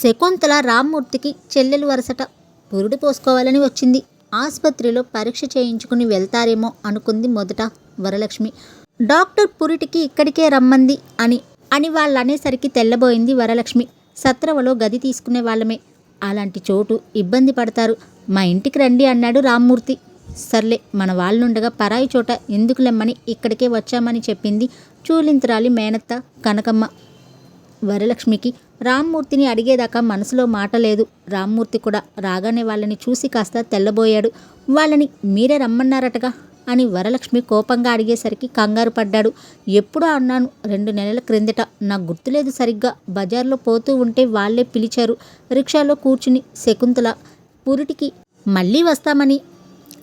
శకుంతల రామ్మూర్తికి చెల్లెలు వరసట పురుడు పోసుకోవాలని వచ్చింది. ఆసుపత్రిలో పరీక్ష చేయించుకుని వెళ్తారేమో అనుకుంది మొదట వరలక్ష్మి. డాక్టర్ పురిటికి ఇక్కడికే రమ్మంది అని అని వాళ్ళు అనేసరికి తెల్లబోయింది వరలక్ష్మి. సత్రవలో గది తీసుకునే వాళ్ళమే. అలాంటి చోటు ఇబ్బంది పడతారు. మా ఇంటికి రండి అన్నాడు రామ్మూర్తి. సర్లే మన వాళ్ళుండగా పరాయి చోట ఎందుకు లెమ్మని ఇక్కడికే వచ్చామని చెప్పింది చూలింతరాలి మేనత్త కనకమ్మ. వరలక్ష్మికి రామ్మూర్తిని అడిగేదాకా మనసులో మాట లేదు. రామ్మూర్తి కూడా రాగానే వాళ్ళని చూసి కాస్త తెల్లబోయాడు. వాళ్ళని మీరే రమ్మన్నారటగా అని వరలక్ష్మి కోపంగా అడిగేసరికి కంగారు పడ్డాడు. ఎప్పుడో అన్నాను రెండు నెలల క్రిందట. నాకు గుర్తులేదు సరిగ్గా. బజార్లో పోతూ ఉంటే వాళ్ళే పిలిచారు. రిక్షాలో కూర్చుని శకుంతల పురిటికి మళ్ళీ వస్తామని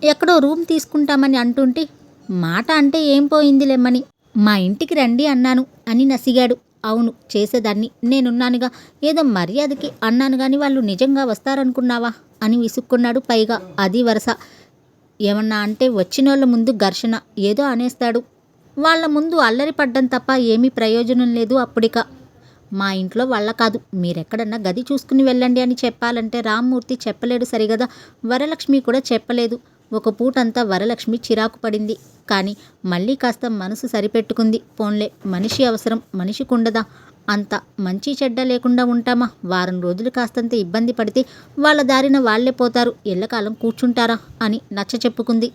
ఎక్కడో రూమ్ తీసుకుంటామని అంటుంటే మాట అంటే ఏం పోయిందిలేమ్మని మా ఇంటికి రండి అన్నాను అని నసిగాడు. అవును చేసేదాన్ని. నేనున్నానుగా. ఏదో మర్యాదకి అన్నాను కానీ వాళ్ళు నిజంగా వస్తారనుకున్నావా? అని విసుక్కున్నాడు పైగా అది వరస. ఏమన్నా అంటే వచ్చినోళ్ళ ముందు ఘర్షణ ఏదో అనేస్తాడు. వాళ్ళ ముందు అల్లరి పడ్డం తప్ప ఏమీ ప్రయోజనం లేదు అప్పుడిక. మా ఇంట్లో వాళ్ళ కాదు మీరెక్కడన్నా గది చూసుకుని వెళ్ళండి అని చెప్పాలంటే రామ్మూర్తి చెప్పలేడు సరిగదా? వరలక్ష్మి కూడా చెప్పలేదు. ఒక పూటంతా వరలక్ష్మి చిరాకు పడింది. కానీ మళ్ళీ కాస్త మనసు సరిపెట్టుకుంది. పోన్లే మనిషి అవసరం మనిషికుండదా అంత మంచి చెడ్డ లేకుండా ఉంటామా? వారం రోజులు కాస్తంత ఇబ్బంది పడితే వాళ్ళ దారిన వాళ్ళే పోతారు. ఎల్లకాలం కూర్చుంటారా? అని నచ్చ చెప్పుకుంది.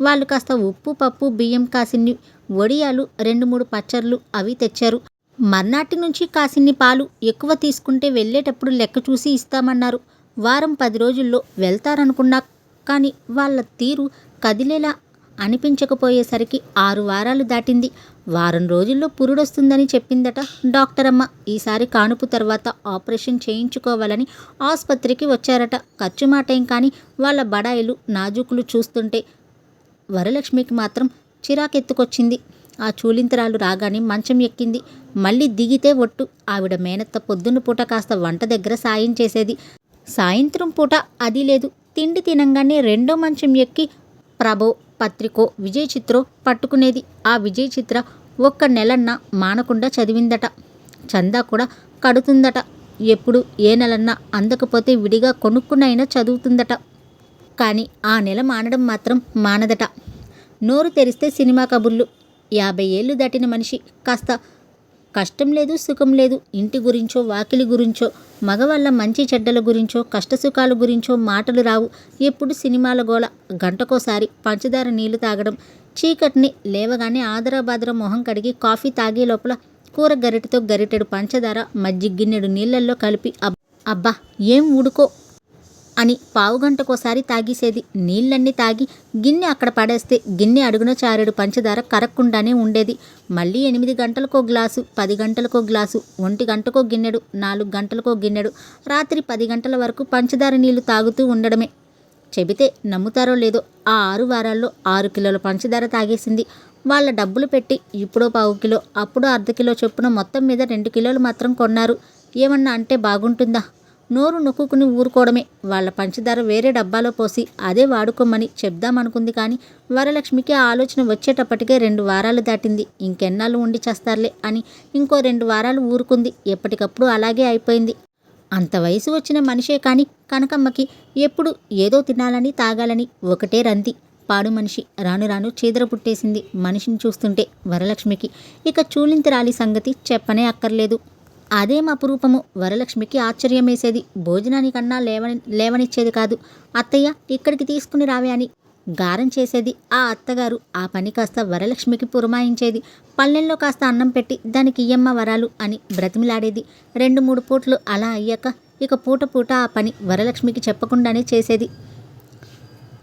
వాళ్ళు కాస్త ఉప్పు పప్పు బియ్యం కాసిన్ని వడియాలు రెండు మూడు పచ్చర్లు అవి తెచ్చారు. మర్నాటి నుంచి కాసిన్ని పాలు ఎక్కువ తీసుకుంటే వెళ్ళేటప్పుడు లెక్క చూసి ఇస్తామన్నారు. వారం పది రోజుల్లో వెళ్తారనుకున్నా కానీ వాళ్ళ తీరు కదిలేలా అనిపించకపోయేసరికి ఆరు వారాలు దాటింది. వారం రోజుల్లో పురుడొస్తుందని చెప్పిందట డాక్టర్ అమ్మ ఈసారి కానుపు తర్వాత ఆపరేషన్ చేయించుకోవాలని ఆసుపత్రికి వచ్చారట. ఖర్చు మాటేం కానీ వాళ్ళ బడాయిలు నాజూకులు చూస్తుంటే వరలక్ష్మికి మాత్రం చిరాకెత్తుకొచ్చింది. ఆ చూలింతరాలు రాగానే మంచం ఎక్కింది. మళ్ళీ దిగితే ఒట్టు. ఆవిడ మేనత్త పొద్దున్న పూట కాస్త వంట దగ్గర సాయం చేసేది. సాయంత్రం పూట అది లేదు. తిండి తినంగానే రెండో మంచం ఎక్కి ప్రభో పత్రికో విజయ్ చిత్రో పట్టుకునేది. ఆ విజయ్ చిత్ర ఒక్క నెలన్నా మానకుండా చదివిందట. చందా కూడా కడుతుందట. ఎప్పుడు ఏ నెలన్నా అందకపోతే విడిగా కొనుక్కునైనా చదువుతుందట. కానీ ఆ నెల మానడం మాత్రం మానదట. నోరు తెరిస్తే సినిమా కబుర్లు. యాభై ఏళ్ళు దాటిన మనిషి కాస్త కష్టం లేదు సుఖం లేదు. ఇంటి గురించో వాకిలి గురించో మగవాళ్ళ మంచి చెడ్డల గురించో కష్టసుఖాల గురించో మాటలు రావు. ఎప్పుడు సినిమాల గోల గంటకోసారి పంచదార నీళ్ళు తాగడం చీకటిని లేవగానే ఆదరాబాదర మొహం కడిగి కాఫీ తాగే లోపల కూర గరిటెతో గరిటెడు పంచదార మజ్జిగ గిన్నెడు నీళ్ళల్లో కలిపి అబ్బా ఏం ఉడుకో అని పావుగంటకోసారి తాగేసేది. నీళ్ళన్నీ తాగి గిన్నె అక్కడ పడేస్తే గిన్నె అడుగున చారెడు పంచదార కరక్కుండానే ఉండేది. మళ్ళీ ఎనిమిది గంటలకో గ్లాసు పది గంటలకో గ్లాసు ఒంటి గంటకో గిన్నెడు నాలుగు గంటలకో గిన్నెడు రాత్రి పది గంటల వరకు పంచదార నీళ్ళు తాగుతూ ఉండడమే. చెబితే నమ్ముతారో లేదో ఆ ఆరు వారాల్లో ఆరు కిలోల పంచదార తాగేసింది. వాళ్ళ డబ్బులు పెట్టి ఇప్పుడో పావు కిలో అప్పుడో అర్ధ కిలో చొప్పున మొత్తం మీద రెండు కిలోలు మాత్రం కొన్నారు. ఏమన్నా అంటే బాగుంటుందా? నోరు నొక్కుకుని ఊరుకోవడమే. వాళ్ళ పంచదార వేరే డబ్బాలో పోసి అదే వాడుకోమని చెప్దామనుకుంది కానీ వరలక్ష్మికి ఆ ఆలోచన వచ్చేటప్పటికే రెండు వారాలు దాటింది. ఇంకెన్నాళ్ళు ఉండి చేస్తారులే అని ఇంకో రెండు వారాలు ఊరుకుంది. ఎప్పటికప్పుడు అలాగే అయిపోయింది. అంత వయసు వచ్చిన మనిషే కానీ కనకమ్మకి ఎప్పుడు ఏదో తినాలని తాగాలని ఒకటే రంది. పాడు మనిషి రాను రాను చీదర పుట్టేసింది మనిషిని చూస్తుంటే వరలక్ష్మికి. ఇక చూలింతిరాలి సంగతి చెప్పనే అక్కర్లేదు. అదేం అపురూపము వరలక్ష్మికి ఆశ్చర్యమేసేది. భోజనానికన్నా లేవని లేవనిచ్చేది కాదు. అత్తయ్య ఇక్కడికి తీసుకుని రావే అని గారం చేసేది ఆ అత్తగారు. ఆ పని కాస్త వరలక్ష్మికి పురమాయించేది. పల్లెల్లో కాస్త అన్నం పెట్టి దానికి ఇయ్యమ్మ వరాలు అని బ్రతిమిలాడేది. రెండు మూడు పూట్లు అలా అయ్యాక ఇక పూట పూట ఆ పని వరలక్ష్మికి చెప్పకుండానే చేసేది.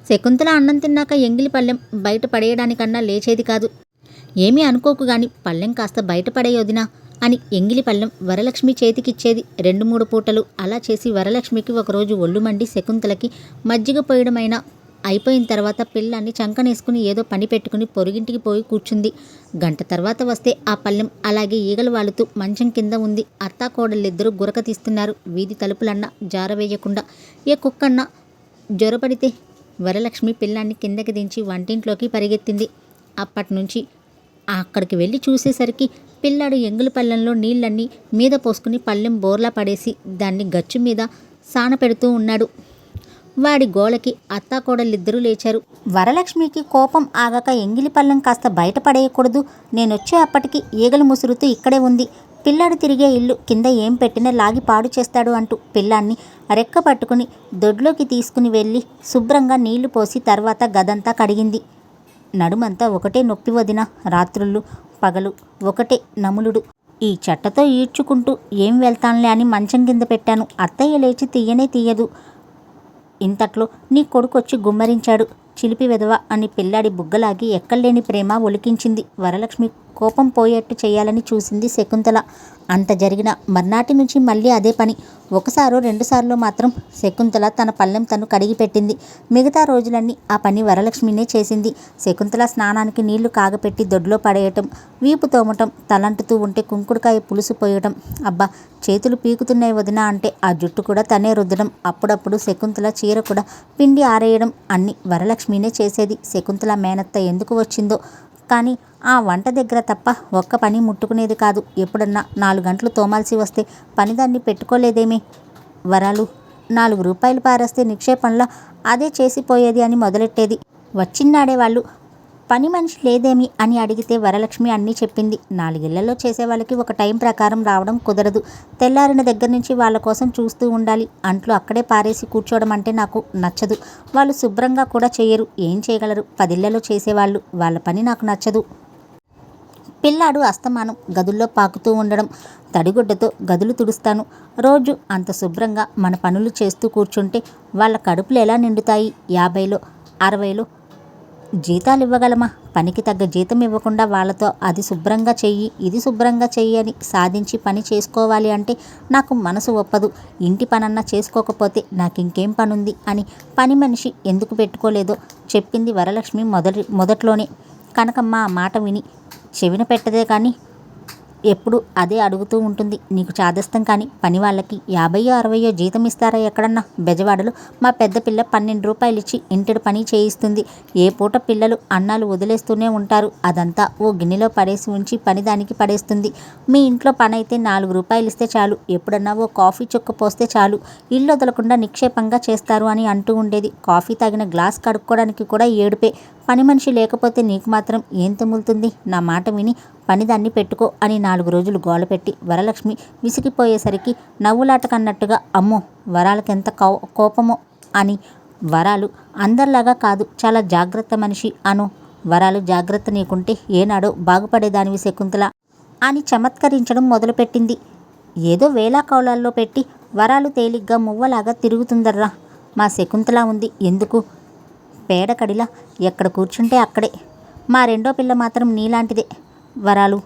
శకుంతల అన్నం తిన్నాక ఎంగిలి పళ్ళెం బయట పడేయడానికన్నా లేచేది కాదు. ఏమీ అనుకోకు గాని పళ్ళెం కాస్త బయటపడేయొదినా అని ఎంగిలి పళ్ళెం వరలక్ష్మి చేతికిచ్చేది రెండు మూడు పూటలు. అలా చేసి వరలక్ష్మికి ఒకరోజు ఒళ్ళు మండి శకుంతలకి మజ్జిగ పోయడమైనా అయిపోయిన తర్వాత పిల్లాన్ని చంకనేసుకుని ఏదో పని పెట్టుకుని పొరుగింటికి పోయి కూర్చుంది. గంట తర్వాత వస్తే ఆ పళ్ళెం అలాగే ఈగలు వాలుతూ మంచం కింద ఉంది. అత్తాకోడళ్ళిద్దరూ గురక తీస్తున్నారు. వీధి తలుపులన్నా జారవేయకుండా. ఏ కుక్కన్నా జ్వరపడితే వరలక్ష్మి పిల్లాన్ని కిందకి దించి వంటింట్లోకి పరిగెత్తింది. అప్పటి నుంచి అక్కడికి వెళ్ళి చూసేసరికి పిల్లాడు ఎంగుల పళ్ళెంలో నీళ్ళన్నీ మీద పోసుకుని పళ్ళెం బోర్లా పడేసి దాన్ని గచ్చు మీద సాన పెడుతూ ఉన్నాడు. వాడి గోలకి అత్తాకోడలిద్దరూ లేచారు. వరలక్ష్మికి కోపం ఆగాక ఎంగిలి పళ్ళెం కాస్త బయటపడేయకూడదు నేనొచ్చే అప్పటికి ఈగలు ముసురుతూ ఇక్కడే ఉంది. పిల్లాడు తిరిగే ఇల్లు కింద ఏం పెట్టినా లాగి పాడు చేస్తాడు అంటూ పిల్లాన్ని రెక్క పట్టుకుని దొడ్లోకి తీసుకుని వెళ్ళి శుభ్రంగా నీళ్ళు పోసి తర్వాత గదంతా కడిగింది. నడుమంతా ఒకటే నొప్పి వదిన రాత్రులు పగలు ఒకటే నములుడు. ఈ చెట్టతో ఈడ్చుకుంటూ ఏం వెళ్తానులే అని మంచం కింద పెట్టాను. అత్తయ్య లేచి తీయనే తీయదు ఇంతట్లో నీ కొడుకొచ్చి గుమ్మరించాడు. చిలిపి వెదవ అని పిల్లాడి బుగ్గలాగి ఎక్కడలేని ప్రేమ ఒలికించింది. వరలక్ష్మి కోపం పోయేట్టు చేయాలని చూసింది శకుంతల. అంత జరిగిన మర్నాటి నుంచి మళ్ళీ అదే పని. ఒకసారో రెండుసార్లు మాత్రం శకుంతల తన పళ్ళెం తను కడిగి పెట్టింది. మిగతా రోజులన్నీ ఆ పని వరలక్ష్మినే చేసింది. శకుంతల స్నానానికి నీళ్ళు కాగపెట్టి దొడ్లో పడేయటం వీపు తోమటం తలంటుతూ ఉంటే కుంకుడుకాయ పులుసు పోయటం. అబ్బా చేతులు పీకుతున్నాయి వదిన అంటే ఆ జుట్టు కూడా తనే రుద్దడం. అప్పుడప్పుడు శకుంతల చీర కూడా పిండి ఆరేయడం అన్ని వరలక్ష్మినే చేసేది. శకుంతల మేనత్త ఎందుకు వచ్చిందో. కానీ ఆ వంట దగ్గర తప్ప ఒక్క పని ముట్టుకునేది కాదు. ఎప్పుడన్నా నాలుగు గంటలు తోమాల్సి వస్తే పనిదాన్ని పెట్టుకోలేదేమి? వరాలు? నాలుగు రూపాయలు పారేస్తే నిక్షేపంలో అదే చేసిపోయేది అని మొదలెట్టేది. వచ్చిన్నాడే వాళ్ళు. పని మనిషి లేదేమి అని అడిగితే వరలక్ష్మి అన్నీ చెప్పింది. నాలుగిళ్ళలో చేసే వాళ్ళకి ఒక టైం ప్రకారం రావడం కుదరదు. తెల్లారిన దగ్గర నుంచి వాళ్ళ కోసం చూస్తూ ఉండాలి. అంట్లు అక్కడే పారేసి కూర్చోవడం అంటే నాకు నచ్చదు. వాళ్ళు శుభ్రంగా కూడా చేయరు. ఏం చేయగలరు? పదిళ్ళలో చేసేవాళ్ళు. వాళ్ళ పని నాకు నచ్చదు. పిల్లాడు అస్తమానం గదుల్లో పాకుతూ ఉండడం. తడిగుడ్డతో గదులు తుడుస్తాను. రోజు అంత శుభ్రంగా మన పనులు చేస్తూ కూర్చుంటే వాళ్ళ కడుపులు ఎలా నిండుతాయి? యాభైలో అరవైలో జీతాలు ఇవ్వగలమా పనికి తగ్గ జీతం ఇవ్వకుండా వాళ్ళతో అది శుభ్రంగా చెయ్యి ఇది శుభ్రంగా చెయ్యి అని సాధించి పని చేసుకోవాలి అంటే నాకు మనసు ఒప్పదు. ఇంటి పనన్నా చేసుకోకపోతే నాకు ఇంకేం పనుంది అని పని మనిషి ఎందుకు పెట్టుకోలేదో చెప్పింది వరలక్ష్మి మొదటి మొదట్లోనే. కనకమ్మ ఆ మాట విని చెవిన పెట్టదే కానీ ఎప్పుడు అదే అడుగుతూ ఉంటుంది. నీకు చాదస్తం కానీ పని వాళ్ళకి యాభైయో అరవయో జీతం ఇస్తారా ఎక్కడన్నా? బెజవాడలో మా పెద్ద పిల్ల పన్నెండు రూపాయలు ఇచ్చి ఇంటిడి పని చేయిస్తుంది. ఏ పూట పిల్లలు అన్నాలు వదిలేస్తూనే ఉంటారు. అదంతా ఓ గిన్నెలో పడేసి ఉంచి పని దానికి పడేస్తుంది. మీ ఇంట్లో పని అయితే నాలుగు రూపాయలు ఇస్తే చాలు. ఎప్పుడన్నా ఓ కాఫీ చుక్క పోస్తే చాలు. ఇల్లు వదలకుండా నిక్షేపంగా చేస్తారు అని అంటూ ఉండేది. కాఫీ తాగిన గ్లాస్ కడుక్కోవడానికి కూడా ఏడుపే. పని మనిషి లేకపోతే నీకు మాత్రం ఏం తెములుతుంది నా మాట విని పనిదాన్ని పెట్టుకో అని నాలుగు రోజులు గోలపెట్టి వరలక్ష్మి విసిగిపోయేసరికి నవ్వులాట కన్నట్టుగా అమ్మో వరాలకెంత కో కోపమో అని వరాలు అందరిలాగా కాదు చాలా జాగ్రత్త మనిషి అను వరాలు జాగ్రత్త నీకుంటే ఏనాడో బాగుపడేదానివి శకుంతల అని చమత్కరించడం మొదలుపెట్టింది. ఏదో వేలా కౌలాల్లో పెట్టి వరాలు తేలిగ్గా మువ్వలాగా తిరుగుతుందర్రా మా శకుంతల ఉంది ఎందుకు? పేడకడిలా ఎక్కడ కూర్చుంటే అక్కడే మా రెండో పిల్ల మాత్రం నీలాంటిదే. వరాలు.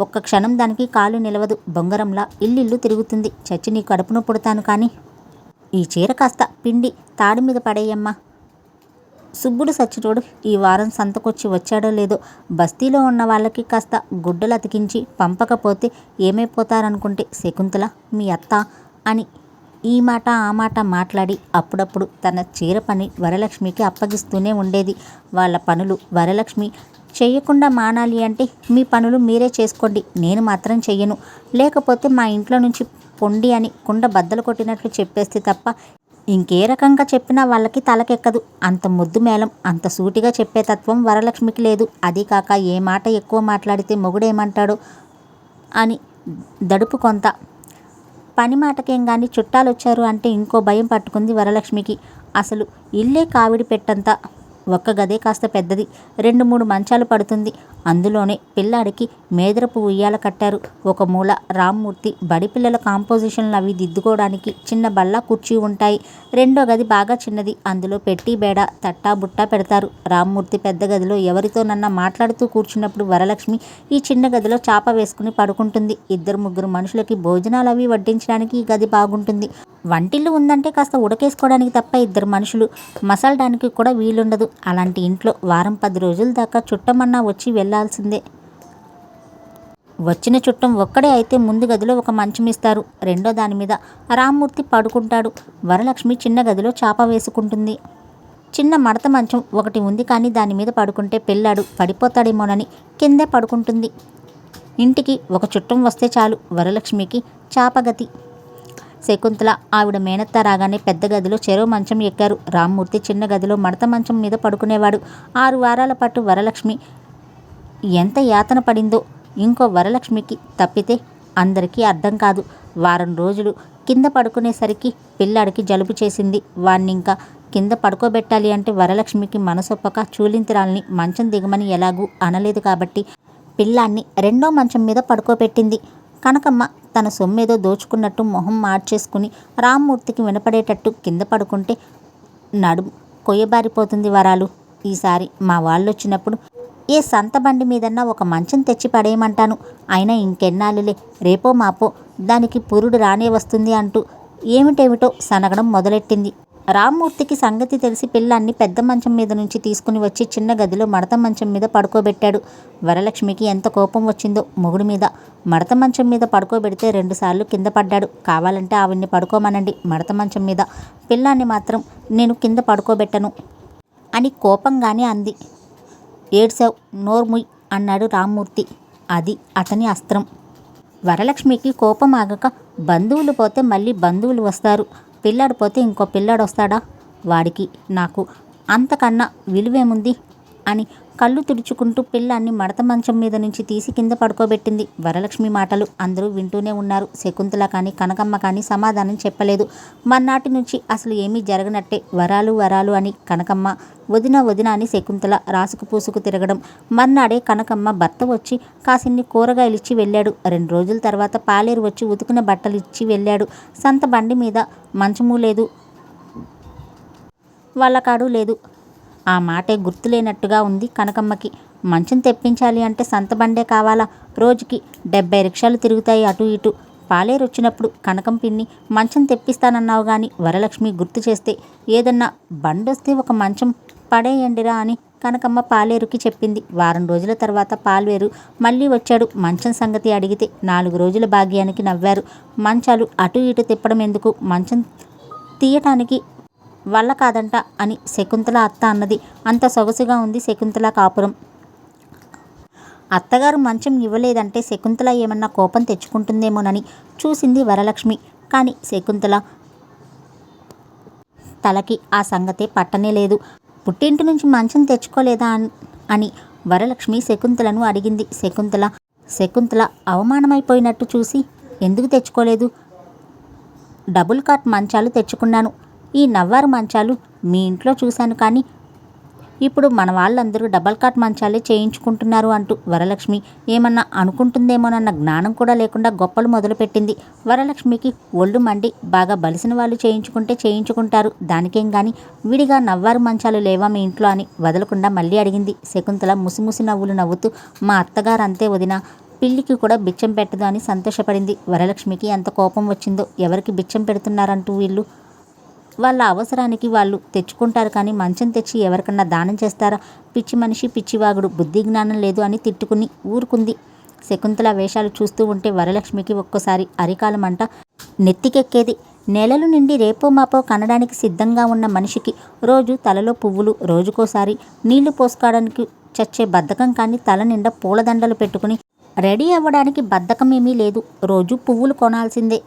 ఒక్క క్షణం దానికి కాలు నిలవదు. బొంగరంలా ఇల్లిల్లు తిరుగుతుంది. చచ్చి నీ కడుపును పుడతాను కానీ. ఈ చీర కాస్త పిండి తాడి మీద పడేయమ్మా. సుబ్బుడు సచ్చినోడు ఈ వారం సంతకొచ్చి వచ్చాడో లేదో బస్తీలో ఉన్న వాళ్ళకి కాస్త గుడ్డలు అతికించి పంపకపోతే ఏమైపోతారనుకుంటే శకుంతల మీ అత్త అని ఈ మాట ఆ మాట మాట్లాడి అప్పుడప్పుడు తన చీర పని వరలక్ష్మికి అప్పగిస్తూనే ఉండేది. వాళ్ళ పనులు వరలక్ష్మి చేయకుండా మానాలి అంటే మీ పనులు మీరే చేసుకోండి. నేను మాత్రం చెయ్యను. లేకపోతే మా ఇంట్లో నుంచి పొండి అని కుండ బద్దలు కొట్టినట్లు చెప్పేస్తే తప్ప ఇంకే రకంగా చెప్పినా వాళ్ళకి తలకెక్కదు. అంత ముద్దు మేళం అంత సూటిగా చెప్పే తత్వం వరలక్ష్మికి లేదు. అది కాక ఏ మాట ఎక్కువ మాట్లాడితే మొగుడేమంటాడో అని దడుపు కొంత. పని మాటకేం కానీ చుట్టాలు వచ్చారు అంటే ఇంకో భయం పట్టుకుంది వరలక్ష్మికి. అసలు ఇల్లే కావిడి పెట్టంత. ఒక్క గదే కాస్త పెద్దది. రెండు మూడు మంచాలు పడుతుంది. అందులోనే పిల్లాడికి మేదరపు ఉయ్యాల కట్టారు. ఒక మూల రామ్మూర్తి బడి పిల్లల కాంపోజిషన్లు అవి దిద్దుకోవడానికి చిన్న బల్ల కుర్చీ ఉంటాయి. రెండో గది బాగా చిన్నది. అందులో పెట్టి బేడ తట్టా బుట్టా పెడతారు. రామ్మూర్తి పెద్ద గదిలో ఎవరితోనన్నా మాట్లాడుతూ కూర్చున్నప్పుడు వరలక్ష్మి ఈ చిన్న గదిలో చాప వేసుకుని పడుకుంటుంది. ఇద్దరు ముగ్గురు మనుషులకి భోజనాలు అవి వడ్డించడానికి ఈ గది బాగుంటుంది. వంటిల్లు ఉందంటే కాస్త ఉడకేసుకోవడానికి తప్ప ఇద్దరు మనుషులు మసలడానికి కూడా వీలుండదు. అలాంటి ఇంట్లో వారం పది రోజుల దాకా చుట్టమన్నా వచ్చి వెళ్ళాల్సిందే వచ్చిన చుట్టం ఒక్కడే అయితే ముందు గదిలో ఒక మంచం ఇస్తారు. రెండో దాని మీద రామ్మూర్తి పడుకుంటాడు. వరలక్ష్మి చిన్న గదిలో చాప వేసుకుంటుంది. చిన్న మడత మంచం ఒకటి ఉంది కానీ దాని మీద పడుకుంటే పిల్లాడు పడిపోతాడేమోనని కిందే పడుకుంటుంది. ఇంటికి ఒక చుట్టం వస్తే చాలు వరలక్ష్మికి చాపగతి శకుంతల ఆవిడ మేనత్త రాగానే పెద్ద గదిలో చెరో మంచం ఎక్కారు. రామ్మూర్తి చిన్న గదిలో మడత మంచం మీద పడుకునేవాడు. ఆరు వారాల పాటు వరలక్ష్మి ఎంత యాతన పడిందో ఇంకో వరలక్ష్మికి తప్పితే అందరికీ అర్థం కాదు. వారం రోజులు కింద పడుకునేసరికి పిల్లాడికి జలుబు చేసింది. వాణ్ణింకా కింద పడుకోబెట్టాలి అంటే వరలక్ష్మికి మనసొప్పక చూలింతిరాల్ని మంచం దిగమని ఎలాగూ అనలేదు కాబట్టి పిల్లాన్ని రెండో మంచం మీద పడుకోబెట్టింది. కనకమ్మ తన సొమ్మేదో దోచుకున్నట్టు మొహం మార్చేసుకుని రామ్మూర్తికి వినపడేటట్టు కింద పడుకుంటే నడుము కొయ్యబారిపోతుంది వరాలు. ఈసారి మా వాళ్ళు వచ్చినప్పుడు ఏ సంత బండి మీదన్నా ఒక మంచం తెచ్చి పడేయమంటాను. అయినా ఇంకెన్నాళ్ళులే రేపో మాపో దానికి పురుడు రానే వస్తుంది అంటూ ఏమిటేమిటో సనగడం మొదలెట్టింది. రామ్మూర్తికి సంగతి తెలిసి పిల్లాన్ని పెద్ద మంచం మీద నుంచి తీసుకుని వచ్చి చిన్న గదిలో మడత మంచం మీద పడుకోబెట్టాడు. వరలక్ష్మికి ఎంత కోపం వచ్చిందో మొగుడు మీద. మడత మంచం మీద పడుకోబెడితే రెండుసార్లు కింద పడ్డాడు. కావాలంటే ఆవిడ్ని పడుకోమనండి మడత మంచం మీద. పిల్లాన్ని మాత్రం నేను కింద పడుకోబెట్టను అని కోపంగానే అంది. ఏడ్సావ్ నోర్ముయ్ అన్నాడు రామ్మూర్తి. అది అతని అస్త్రం. వరలక్ష్మికి కోపం ఆగక బంధువులు పోతే మళ్ళీ బంధువులు వస్తారు. పిల్లాడు పోతే ఇంకో పిల్లాడు వస్తాడా వాడికి నాకు అంతకన్నా విలువేముంది? అని కళ్ళు తుడుచుకుంటూ పిల్లాన్ని మడత మంచం మీద నుంచి తీసి కింద పడుకోబెట్టింది. వరలక్ష్మి మాటలు అందరూ వింటూనే ఉన్నారు. శకుంతల కానీ కనకమ్మ కానీ సమాధానం చెప్పలేదు. మర్నాటి నుంచి అసలు ఏమీ జరగనట్టే. వరాలు వరాలు అని కనకమ్మ వదిన వదిన అని శకుంతల రాసుకు పూసుకు తిరగడం. మర్నాడే కనకమ్మ భర్త వచ్చి కాసిన్ని కూరగాయలు ఇచ్చి వెళ్ళాడు. రెండు రోజుల తర్వాత పాలేరు వచ్చి ఉతుకున బట్టలు ఇచ్చి వెళ్ళాడు. సంత బండి మీద మంచము లేదు వాళ్ళకాడు లేదు. ఆ మాటే గుర్తులేనట్టుగా ఉంది కనకమ్మకి. మంచం తెప్పించాలి అంటే సంత బండే కావాలా? రోజుకి డెబ్బై రిక్షాలు తిరుగుతాయి అటు ఇటు. పాలేరు వచ్చినప్పుడు కనకం పిన్ని మంచం తెప్పిస్తానన్నావు గాని వరలక్ష్మి గుర్తు చేస్తే ఏదన్నా బండొస్తే ఒక మంచం పడేయండిరా అని కనకమ్మ పాలేరుకి చెప్పింది. వారం రోజుల తర్వాత పాల్వేరు మళ్ళీ వచ్చాడు. మంచం సంగతి అడిగితే నాలుగు రోజుల భాగ్యానికి నవ్వారు. మంచాలు అటు ఇటు తిప్పడం ఎందుకు? మంచం తీయటానికి వల్ల కాదంట అని శకుంతల అత్త అన్నది. అంత సొగసుగా ఉంది శకుంతల కాపురం. అత్తగారు మంచం ఇవ్వలేదంటే శకుంతల ఏమన్నా కోపం తెచ్చుకుంటుందేమోనని చూసింది వరలక్ష్మి. కానీ శకుంతల తలకి ఆ సంగతే పట్టనే లేదు. పుట్టింటి నుంచి మంచం తెచ్చుకోలేదా అని వరలక్ష్మి శకుంతలను అడిగింది. శకుంతల శకుంతల అవమానమైపోయినట్టు చూసి ఎందుకు తెచ్చుకోలేదు? డబుల్ కాట్ మంచాలు తెచ్చుకున్నాను. ఈ నవ్వారు మంచాలు మీ ఇంట్లో చూశాను కానీ ఇప్పుడు మన వాళ్ళందరూ డబల్ కాట్ మంచాలే చేయించుకుంటున్నారు అంటూ వరలక్ష్మి ఏమన్నా అనుకుంటుందేమోనన్న జ్ఞానం కూడా లేకుండా గొప్పలు మొదలుపెట్టింది. వరలక్ష్మికి ఒళ్ళు మండి బాగా బలిసిన వాళ్ళు చేయించుకుంటే చేయించుకుంటారు. దానికేం కానీ విడిగా నవ్వారు మంచాలు లేవా మీ ఇంట్లో అని వదలకుండా మళ్ళీ అడిగింది. శకుంతల ముసిముసి నవ్వులు నవ్వుతూ మా అత్తగారు అంతే వదిన పిల్లికి కూడా బిచ్చం పెట్టదు అని సంతోషపడింది. వరలక్ష్మికి ఎంత కోపం వచ్చిందో ఎవరికి బిచ్చం పెడుతున్నారంటూ వీళ్ళు వాళ్ళ అవసరానికి వాళ్ళు తెచ్చుకుంటారు కానీ మంచం తెచ్చి ఎవరికన్నా దానం చేస్తారా? పిచ్చి మనిషి పిచ్చివాగుడు బుద్ధి జ్ఞానం లేదు అని తిట్టుకుని ఊరుకుంది. శకుంతల వేషాలు చూస్తూ ఉంటే వరలక్ష్మికి ఒక్కోసారి అరికాలమంట. నెత్తికెక్కేది. నెలలు నిండి రేపో మాపో కనడానికి సిద్ధంగా ఉన్న మనిషికి రోజు తలలో పువ్వులు రోజుకోసారి నీళ్ళు పోసుకోవడానికి చచ్చే బద్ధకం కానీ తల నిండా పూలదండలు పెట్టుకుని రెడీ అవ్వడానికి బద్ధకమేమీ లేదు. రోజు పువ్వులు కొనాల్సిందే.